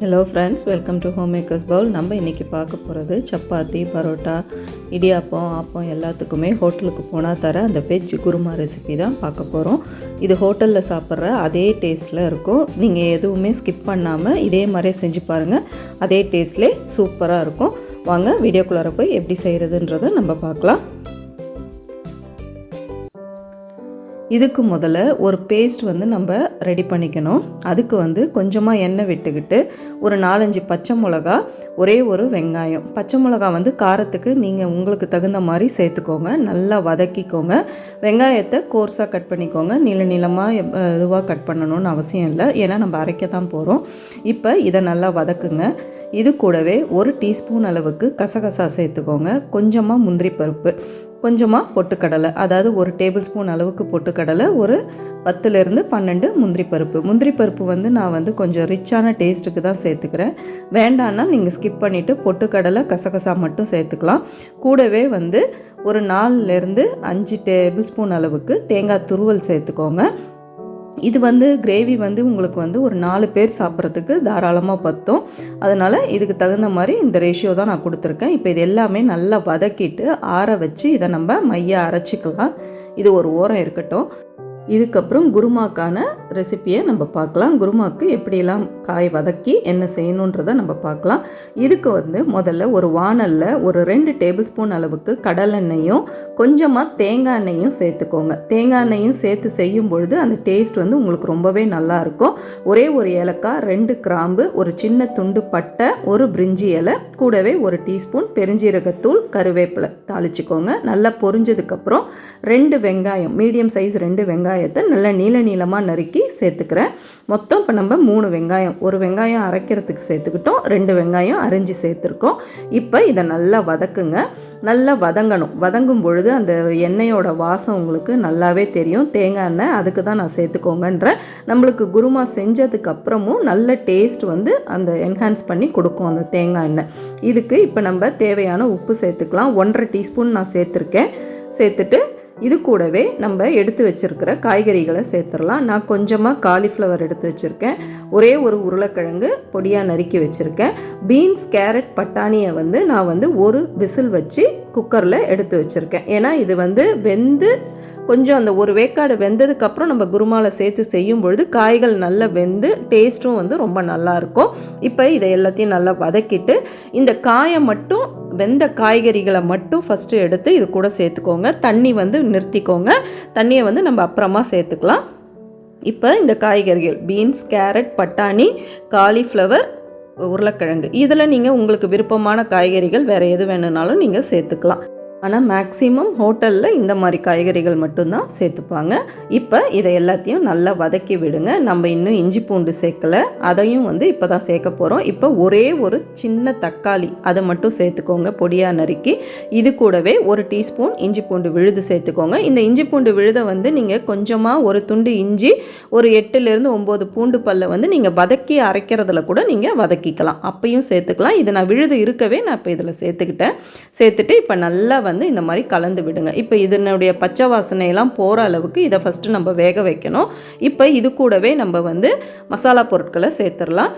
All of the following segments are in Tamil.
Hello friends welcome to homemakers Pavul நம்ம இன்றைக்கி பார்க்க போகிறது சப்பாத்தி பரோட்டா இடியாப்பம் ஆப்பம் எல்லாத்துக்குமே ஹோட்டலுக்கு போனால் தர அந்த வெஜ் குருமா ரெசிபி தான் பார்க்க போகிறோம் இது ஹோட்டலில் சாப்பிட்ற அதே டேஸ்ட்டில் இருக்கும். நீங்கள் எதுவுமே ஸ்கிப் பண்ணாமல் இதே மாதிரியே செஞ்சு பாருங்கள் அதே டேஸ்ட்லேயே சூப்பராக இருக்கும். வாங்க வீடியோக்குள்ளார போய் எப்படி செய்கிறதுன்றதை நம்ம பார்க்கலாம். இதுக்கு முதல்ல ஒரு பேஸ்ட் வந்து நம்ம ரெடி பண்ணிக்கணும். அதுக்கு வந்து கொஞ்சமாக எண்ணெய் விட்டுக்கிட்டு ஒரு நாலஞ்சு பச்சை மிளகா ஒரே ஒரு வெங்காயம். பச்சை மிளகா வந்து காரத்துக்கு நீங்கள் உங்களுக்கு தகுந்த மாதிரி சேர்த்துக்கோங்க. நல்லா வதக்கிக்கோங்க. வெங்காயத்தை கோர்ஸாக கட் பண்ணிக்கோங்க. நீள நீளமாக இதுவாக கட் பண்ணணும்னு அவசியம் இல்லை. ஏன்னா நம்ம அரைக்க தான் போகிறோம் இப்போ இதை நல்லா வதக்குங்க. இது கூடவே ஒரு டீஸ்பூன் அளவுக்கு கசகசா சேர்த்துக்கோங்க. கொஞ்சமாக முந்திரி பருப்பு. கொஞ்சமாக பொட்டுக்கடலை அதாவது ஒரு டேபிள் ஸ்பூன் அளவுக்கு பொட்டுக்கடலை ஒரு பத்துலேருந்து பன்னெண்டு முந்திரி பருப்பு. முந்திரி பருப்பு வந்து நான் வந்து கொஞ்சம் ரிச்சான டேஸ்ட்டுக்கு தான் சேர்த்துக்கிறேன். வேண்டான்னா நீங்கள் ஸ்கிப் பண்ணிவிட்டு பொட்டுக்கடலை கசகசா மட்டும் சேர்த்துக்கலாம். கூடவே வந்து ஒரு நாலுலேருந்து அஞ்சு டேபிள் ஸ்பூன் அளவுக்கு தேங்காய் துருவல் சேர்த்துக்கோங்க. இது வந்து கிரேவி வந்து உங்களுக்கு வந்து ஒரு நாலு பேர் சாப்பிட்றதுக்கு தாராளமாக பற்றும் அதனால் இதுக்கு தகுந்த மாதிரி இந்த ரேஷியோ தான் நான் கொடுத்துருக்கேன். இப்போ இது எல்லாமே நல்லா வதக்கிட்டு ஆற வச்சு இதை நம்ம மைய அரைச்சிக்கலாம். இது ஒரு ஓரம் இருக்கட்டும். இதுக்கப்புறம் குருமாக்கான ரெசிப்பியை நம்ம பார்க்கலாம். குருமாக்கு எப்படியெல்லாம் காய் வதக்கி என்ன செய்யணுன்றதை நம்ம பார்க்கலாம். இதுக்கு வந்து முதல்ல ஒரு வானலில் ஒரு ரெண்டு டேபிள் ஸ்பூன் அளவுக்கு கடலெண்ணெயும் கொஞ்சமாக தேங்காய் எண்ணெயும் சேர்த்துக்கோங்க. தேங்காய் எண்ணெயும் சேர்த்து செய்யும் பொழுது அந்த டேஸ்ட் வந்து உங்களுக்கு ரொம்பவே நல்லாயிருக்கும் ஒரே ஒரு ஏலக்காய் ரெண்டு கிராம்பு ஒரு சின்ன துண்டு பட்டை ஒரு பிரிஞ்சி இலை கூடவே ஒரு டீஸ்பூன் பெருஞ்சீரகத்தூள் கருவேப்பிலை தாளிச்சுக்கோங்க. நல்லா பொரிஞ்சதுக்கப்புறம் ரெண்டு வெங்காயம் மீடியம் சைஸ் ரெண்டு வெங்காயம் வெங்காயத்தை நல்லா நீள நீளமாக நறுக்கி சேர்த்துக்கிறேன். மொத்தம் இப்போ நம்ம மூணு வெங்காயம் ஒரு வெங்காயம் அரைக்கிறதுக்கு சேர்த்துக்கிட்டோம் ரெண்டு வெங்காயம் அரிஞ்சு சேர்த்துருக்கோம். இப்போ இதை நல்லா வதக்குங்க. நல்லா வதங்கணும். வதங்கும் பொழுது அந்த எண்ணெயோட வாசம் உங்களுக்கு நல்லாவே தெரியும். தேங்காய் எண்ணெய் அதுக்கு தான் நான் சேர்த்துக்கோங்கன்றேன் நம்மளுக்கு குருமா செஞ்சதுக்கு அப்புறமும் நல்ல டேஸ்ட் வந்து அந்த என்ஹான்ஸ் பண்ணி கொடுக்கும் அந்த தேங்காய் எண்ணெய். இதுக்கு இப்போ நம்ம தேவையான உப்பு சேர்த்துக்கலாம். ஒன்றரை டீஸ்பூன் நான் சேர்த்துருக்கேன். சேர்த்துட்டு இது கூடவே நம்ம எடுத்து வச்சுருக்கிற காய்கறிகளை சேர்த்துடலாம். நான் கொஞ்சமாக காலிஃப்ளவர் எடுத்து வச்சுருக்கேன். ஒரே ஒரு உருளைக்கிழங்கு பொடியாக நறுக்கி வச்சுருக்கேன். பீன்ஸ் கேரட் பட்டாணியை வந்து நான் வந்து ஒரு விசில் வச்சு குக்கரில் எடுத்து வச்சுருக்கேன். ஏன்னா இது வந்து வெந்து கொஞ்சம் அந்த ஒரு வேக்காடு வெந்ததுக்கப்புறம் நம்ம குருமாவில் சேர்த்து செய்யும் பொழுது காய்கள் நல்லா வெந்து டேஸ்ட்டும் வந்து ரொம்ப நல்லாயிருக்கும். இப்போ இதை எல்லாத்தையும் நல்லா வதக்கிட்டு இந்த காயை மட்டும் வெந்த காய்கறிகளை மட்டும் ஃபஸ்ட்டு எடுத்து இது கூட சேர்த்துக்கோங்க. தண்ணி வந்து நிறுத்திக்கோங்க. தண்ணியை வந்து நம்ம அப்புறமா சேர்த்துக்கலாம். இப்போ இந்த காய்கறிகள் பீன்ஸ் கேரட் பட்டாணி காலிஃப்ளவர் உருளைக்கிழங்கு இதில் நீங்கள் உங்களுக்கு விருப்பமான காய்கறிகள் வேறு எது வேணும்னாலும் நீங்கள் சேர்த்துக்கலாம். ஆனால் மேக்ஸிமம் ஹோட்டலில் இந்த மாதிரி காய்கறிகள் மட்டும்தான் சேர்த்துப்பாங்க. இப்போ இதை எல்லாத்தையும் நல்லா வதக்கி விடுங்க. நம்ம இன்னும் இஞ்சி பூண்டு சேர்க்கலை. அதையும் வந்து இப்போ தான் சேர்க்க போகிறோம் இப்போ ஒரே ஒரு சின்ன தக்காளி அதை மட்டும் சேர்த்துக்கோங்க. பொடியாக நறுக்கி இது கூடவே ஒரு டீஸ்பூன் இஞ்சி பூண்டு விழுது சேர்த்துக்கோங்க. இந்த இஞ்சி பூண்டு விழுதை வந்து நீங்கள் கொஞ்சமாக ஒரு துண்டு இஞ்சி ஒரு எட்டுலேருந்து ஒம்பது பூண்டு பல்லை வந்து நீங்கள் வதக்கி அரைக்கிறதுல கூட நீங்கள் வதக்கிக்கலாம். அப்பையும் சேர்த்துக்கலாம். இது நான் விழுது இருக்கவே நான் இப்போ இதில் சேர்த்துக்கிட்டேன். சேர்த்துட்டு இப்போ நல்லா வந்து இந்த மாதிரி கலந்து விடுங்க. இப்போ இதனுடைய பச்சை வாசனையெல்லாம் போகிற அளவுக்கு இதை ஃபஸ்ட்டு நம்ம வேக வைக்கணும். இப்போ இது கூடவே நம்ம வந்து மசாலா பொருட்களை சேர்த்துடலாம்.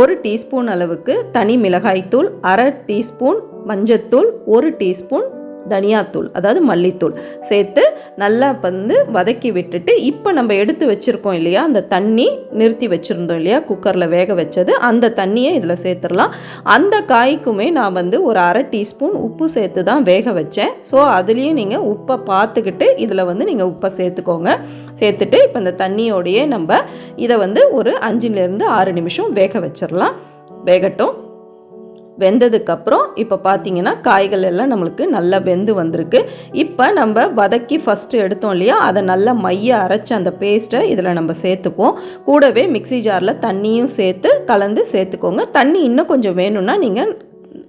ஒரு டீஸ்பூன் அளவுக்கு தனி மிளகாய்த்தூள் அரை டீஸ்பூன் மஞ்சத்தூள் ஒரு டீஸ்பூன் தனியாத்தூள் அதாவது மல்லித்தூள் சேர்த்து நல்லா வந்து வதக்கி விட்டுட்டு இப்போ நம்ம எடுத்து வச்சுருக்கோம் இல்லையா அந்த தண்ணி நிறுத்தி வச்சுருந்தோம் இல்லையா குக்கரில் வேக வச்சது அந்த தண்ணியை இதில் சேர்த்துடலாம். அந்த காய்க்குமே நான் வந்து ஒரு அரை டீஸ்பூன் உப்பு சேர்த்து தான் வேக வச்சேன். ஸோ அதுலேயும் நீங்கள் உப்பை பார்த்துக்கிட்டு இதில் வந்து நீங்கள் உப்பை சேர்த்துக்கோங்க. சேர்த்துட்டு இப்போ இந்த தண்ணியோடையே நம்ம இதை வந்து ஒரு அஞ்சுலேருந்து ஆறு நிமிஷம் வேக வச்சிடலாம். வேகட்டும். வெந்ததுக்கப்புறம் இப்போ பார்த்தீங்கன்னா காய்கள் எல்லாம் நம்மளுக்கு நல்லா வெந்து வந்திருக்கு. இப்போ நம்ம வதக்கி ஃபஸ்ட்டு எடுத்தோம் இல்லையா? அதை நல்லா மைய அரைச்சி அந்த பேஸ்ட்டை இதில் நம்ம சேர்த்துப்போம் கூடவே மிக்சி ஜாரில் தண்ணியும் சேர்த்து கலந்து சேர்த்துக்கோங்க. தண்ணி இன்னும் கொஞ்சம் வேணும்னா நீங்கள்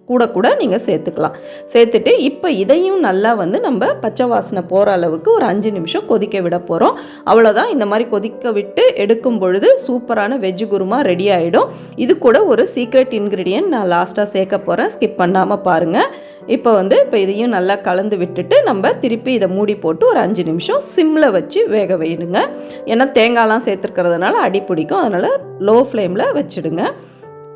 கூட கூட நீங்கள் சேர்த்துக்கலாம். சேர்த்துட்டு இப்போ இதையும் நல்லா வந்து நம்ம பச்சை வாசனை போகிற அளவுக்கு ஒரு அஞ்சு நிமிஷம் கொதிக்க விட போகிறோம் அவ்வளோதான் இந்த மாதிரி கொதிக்க விட்டு எடுக்கும் பொழுது சூப்பரான வெஜ்ஜு குருமா ரெடி ஆகிடும் இது கூட ஒரு சீக்ரெட் இன்க்ரீடியன்ட் நான் லாஸ்ட்டாக சேர்க்க போகிறேன் ஸ்கிப் பண்ணாமல் பாருங்கள் இப்போ வந்து இப்போ இதையும் நல்லா கலந்து விட்டுட்டு நம்ம திருப்பி இதை மூடி போட்டு ஒரு அஞ்சு நிமிஷம் சிம்மில் வச்சு வேக வைடுங்க ஏன்னா தேங்காய்லாம் சேர்த்துருக்கிறதுனால அடி பிடிக்கும். அதனால் லோ ஃப்ளேமில் வச்சுடுங்க.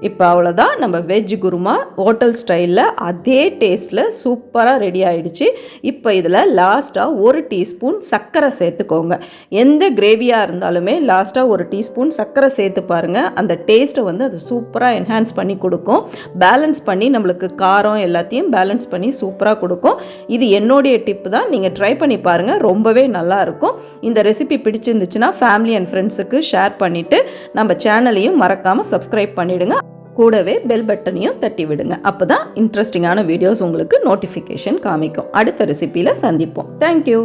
இப்போ அவ்வளோதான் நம்ம வெஜ் குருமா ஹோட்டல் ஸ்டைலில் அதே டேஸ்ட்டில் சூப்பராக ரெடி ஆகிடுச்சு இப்போ இதில் லாஸ்ட்டாக ஒரு டீஸ்பூன் சர்க்கரை சேர்த்துக்கோங்க. எந்த கிரேவியாக இருந்தாலுமே லாஸ்ட்டாக ஒரு டீஸ்பூன் சர்க்கரை சேர்த்து பாருங்கள் அந்த டேஸ்ட்டை வந்து அது சூப்பராக என்ஹான்ஸ் பண்ணி கொடுக்கும். பேலன்ஸ் பண்ணி நம்மளுக்கு காரம் எல்லாத்தையும் பேலன்ஸ் பண்ணி சூப்பராக கொடுக்கும். இது என்னுடைய டிப் தான். நீங்கள் ட்ரை பண்ணி பாருங்கள் ரொம்பவே நல்லா இருக்கும். இந்த ரெசிபி பிடிச்சிருந்துச்சுன்னா ஃபேமிலி அண்ட் ஃப்ரெண்ட்ஸுக்கு ஷேர் பண்ணிவிட்டு நம்ம சேனலையும் மறக்காமல் சப்ஸ்கிரைப் பண்ணிவிடுங்க கூடவே பெல் பட்டனையும் தட்டி விடுங்க அப்போ தான் இன்ட்ரெஸ்டிங்கான வீடியோஸ் உங்களுக்கு நோட்டிஃபிகேஷன் காமிக்கும். அடுத்த ரெசிப்பியில் சந்திப்போம். தேங்க்யூ